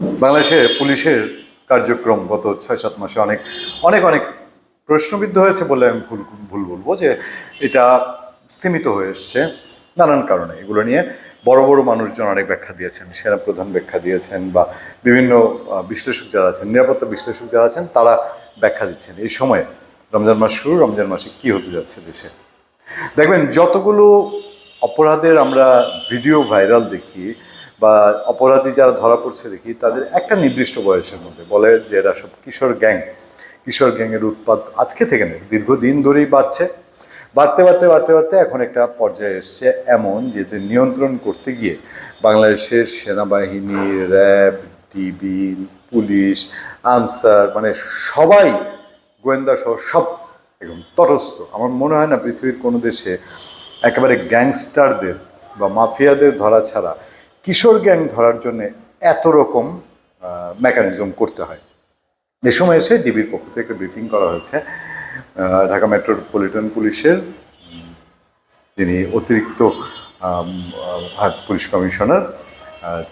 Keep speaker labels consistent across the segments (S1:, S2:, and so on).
S1: বাংলাদেশে পুলিশের কার্যক্রম গত ছয় সাত মাসে অনেক অনেক অনেক প্রশ্নবিদ্ধ হয়েছে বলে আমি ভুল ভুল বলব যে এটা স্থিমিত হয়ে এসছে নানান কারণে। এগুলো নিয়ে বড় বড় মানুষজন অনেক ব্যাখ্যা দিয়েছেন সেনা প্রধান ব্যাখ্যা দিয়েছেন বা বিভিন্ন বিশ্লেষক যারা আছেন, নিরাপত্তা বিশ্লেষক যারা আছেন, তারা ব্যাখ্যা দিচ্ছেন। এই সময়ে রমজান মাস শুরু, রমজান মাসে কী হতে যাচ্ছে দেশে? দেখবেন, যতগুলো অপরাধের আমরা ভিডিও ভাইরাল দেখি বা অপরাধী যারা ধরা পড়ছে দেখি, তাদের একটা নির্দিষ্ট বয়সের মধ্যে। বলে যে এরা সব কিশোর গ্যাং। কিশোর গ্যাংয়ের উৎপাদ আজকে থেকে নেই দীর্ঘদিন ধরেই বাড়ছে। বাড়তে বাড়তে বাড়তে বাড়তে এখন একটা পর্যায়ে এসছে এমন যে নিয়ন্ত্রণ করতে গিয়ে বাংলাদেশের সেনাবাহিনী, র্যাব ডিবি পুলিশ, আনসার মানে সবাই গোয়েন্দা সহ সব একদম তটস্থ। আমার মনে হয় না পৃথিবীর কোনো দেশে একেবারে গ্যাংস্টারদের বা মাফিয়াদের ধরা ছাড়া কিশোর গ্যাং ধরার জন্য এত রকম মেকানিজম করতে হয়। এ সময় এসে ডিবির পক্ষ থেকে ব্রিফিং করা হয়েছে। ঢাকা মেট্রোপলিটন পুলিশের যিনি অতিরিক্ত পুলিশ কমিশনার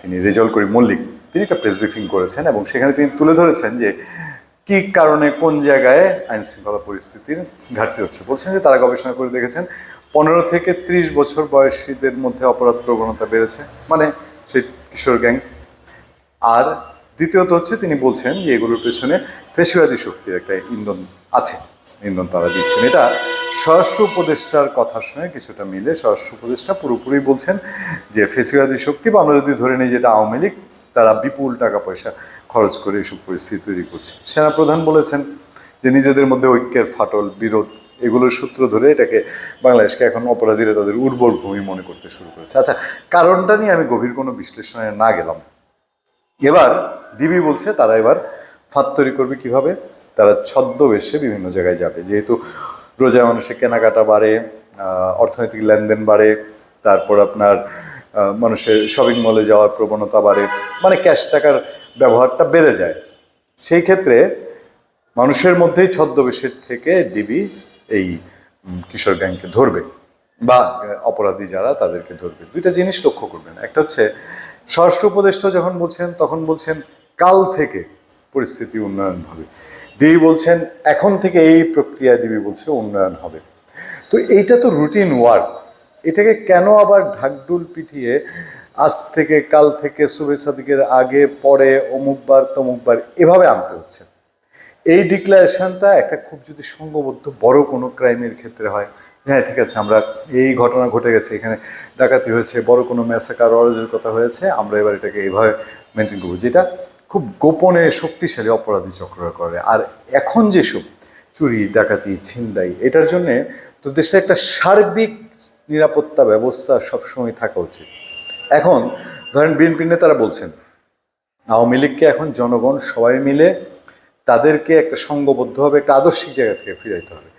S1: তিনি রেজাউল করিম মল্লিক, তিনি একটা প্রেস ব্রিফিং করেছেন এবং সেখানে তিনি তুলে ধরেছেন যে কি কারণে কোন জায়গায় আইন শৃঙ্খলা পরিস্থিতির ঘাটতি হচ্ছে। বলছেন যে তারা গবেষণা করে দেখেছেন পনেরো থেকে ত্রিশ বছর বয়সীদের মধ্যে অপরাধ প্রবণতা বেড়েছে মানে সেই কিশোর গ্যাং। আর দ্বিতীয়ত হচ্ছে তিনি বলছেন যে এগুলোর পেছনে ফেসিবাদী শক্তির একটা ইন্ধন আছে, ইন্ধন তারা দিচ্ছেন। এটা স্বরাষ্ট্র উপদেষ্টার কথার সঙ্গে কিছুটা মিলে স্বরাষ্ট্র উপদেষ্টা পুরোপুরি বলছেন যে ফেসিবাদী শক্তি বা আমরা যদি ধরে নিই যেটা আওয়ামী লীগ, তারা বিপুল টাকা পয়সা খরচ করে এইসব পরিস্থিতি তৈরি করছে। সেনাপ্রধান বলেছেন যে নিজেদের মধ্যে ঐক্যের ফাটল বিরোধ এগুলোর সূত্র ধরে এটাকে বাংলাদেশকে এখন অপরাধীরা তাদের উর্বর ভূমি মনে করতে শুরু করেছে। আচ্ছা কারণটা নিয়ে আমি গভীর কোনো বিশ্লেষণে না গেলাম। এবার ডিবি বলছে তারা এবার ফাঁদ তৈরি করবে কীভাবে? তারা ছদ্মবেশে বিভিন্ন জায়গায় যাবে। যেহেতু রোজা মানুষের কেনাকাটা বাড়ে অর্থনৈতিক লেনদেন বাড়ে, তারপর আপনার মানুষের শপিং মলে যাওয়ার প্রবণতা বাড়ে মানে ক্যাশ টাকার ব্যবহারটা বেড়ে যায়। সেই ক্ষেত্রে মানুষের মধ্যেই ছদ্মবেশের থেকে ডিবি এই কিশোর গ্যাংকে ধরবে বা অপরাধী যারা তাদেরকে ধরবে। দুইটা জিনিস লক্ষ্য করবেন। একটা হচ্ছে, স্বরাষ্ট্র উপদেষ্টা যখন বলছেন, তখন বলছেন কাল থেকে পরিস্থিতি উন্নয়ন হবে। ডিবি বলছেন, এখন থেকে এই প্রক্রিয়া ডিবি বলছে উন্নয়ন হবে। তো এইটা তো রুটিন ওয়ার্ক এটাকে কেন আবার ঢাকডুল পিটিয়ে আজ থেকে, কাল থেকে শুভেচ্ছা দিকের আগে, পরে অমুকবার, তমুকবার এভাবে আনতে হচ্ছে? এই ডিক্লারেশনটা একটা খুব যদি সংঘবদ্ধ বড় কোনো ক্রাইমের ক্ষেত্রে হয় হ্যাঁ ঠিক আছে, আমরা এই ঘটনা ঘটে গেছে, এখানে ডাকাতি হয়েছে, বড় কোনো ম্যাসাকার অরাজকতা হয়েছে, আমরা এবার এটাকে এইভাবে মেনটেন করব, যেটা খুব গোপনে শক্তিশালী অপরাধী চক্ররা করে। আর এখন যেসব চুরি, ডাকাতি, ছিনতাই, এটার জন্যে তো দেশে একটা সার্বিক নিরাপত্তা ব্যবস্থা সবসময় থাকা উচিত। এখন ধরেন বিএনপি নেতারা বলছেন, আওয়ামী লীগকে এখন জনগণ সবাই মিলে তাদেরকে একটা সংঘবদ্ধভাবে একটা আদর্শিক জায়গা থেকে ফিরাইতে হবে।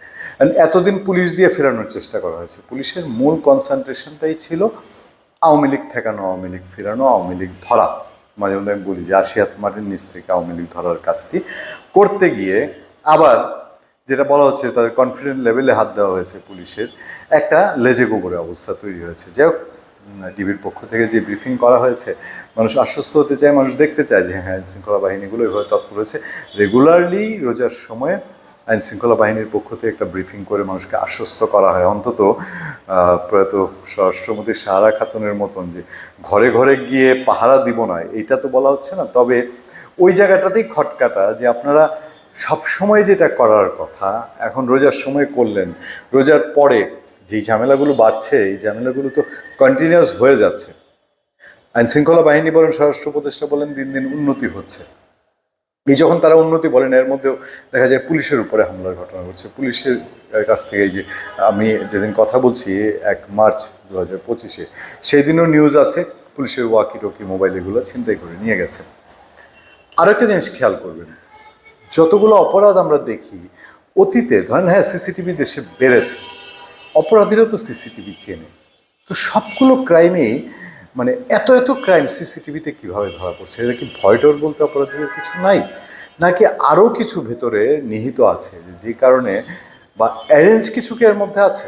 S1: এতদিন পুলিশ দিয়ে ফেরানোর চেষ্টা করা হয়েছে। পুলিশের মূল কনসেন্ট্রেশনটাই ছিল আওয়ামী লীগ ঠেকানো, আওয়ামী লীগ ফেরানো, আওয়ামী লীগ ধরা। মাঝে মধ্যে আমি বলি যে আশিয়াত মাটির নিচ থেকে আওয়ামী লীগ ধরার কাজটি করতে গিয়ে আবার যেটা বলা হচ্ছে তাদের কনফিডেন্ট লেভেলে হাত দেওয়া হয়েছে পুলিশের। একটা লেজে গোবরে অবস্থা তৈরি হয়েছে। যাই হোক ডিবির পক্ষ থেকে যে ব্রিফিং করা হয়েছে, মানুষ আশ্বস্ত হতে চায়, মানুষ দেখতে চায় যে হ্যাঁ আইন শৃঙ্খলা বাহিনীগুলো এভাবে তৎপর হয়েছে রেগুলারলি রোজার সময় আইন শৃঙ্খলা বাহিনীর পক্ষ থেকে একটা ব্রিফিং করে মানুষকে আশ্বস্ত করা হয়। অন্তত প্রয়াত স্বরাষ্ট্রমন্ত্রী সাহারা খাতুনের মতন যে ঘরে ঘরে গিয়ে পাহারা দিব না, এইটা তো বলা হচ্ছে না। তবে ওই জায়গাটাতেই খটকাটা যে আপনারা সব সময় যেটা করার কথা, এখন রোজার সময় করলেন, রোজার পরে যেই ঝামেলাগুলো বাড়ছে, এই ঝামেলাগুলো তো কন্টিনিউয়াস হয়ে যাচ্ছে। আইন শৃঙ্খলা বাহিনী বলেন, স্বরাষ্ট্র উপদেষ্টা বলেন, দিন দিন উন্নতি হচ্ছে। এই যখন তারা উন্নতি বলেন, এর মধ্যেও দেখা যায় পুলিশের উপরে হামলার ঘটনা ঘটছে। পুলিশের কাছ থেকে যে আমি যেদিন কথা বলছি, এক মার্চ দু হাজার পঁচিশে সেই দিনও নিউজ আছে, পুলিশের ওয়াকি টকি মোবাইল এগুলো ছিনতাই করে নিয়ে গেছে। আরও একটা জিনিস খেয়াল করবেন, যতগুলো অপরাধ আমরা দেখি, অতীতে, ধরেন হ্যাঁ সিসিটিভি দেশে বেড়েছে। অপরাধীরা তো সিসিটিভি চেনে। তো সবগুলো ক্রাইমেই মানে এত এত ক্রাইম সিসিটিভিতে কীভাবে ধরা পড়ছে? এটা কি ভয়ডর বলতে অপরাধীদের কিছু নাই? নাকি আরও কিছু ভেতরে নিহিত আছে যে কারণে বা অ্যারেঞ্জ কিছু কি এর মধ্যে আছে?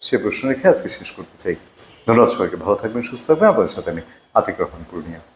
S1: সে প্রশ্ন রেখে আজকে শেষ করতে চাই। ধন্যবাদ সবাইকে। ভালো থাকবেন, সুস্থ থাকবেন। আপনাদের সাথে আমি আতিক রহমান পূর্ণিয়া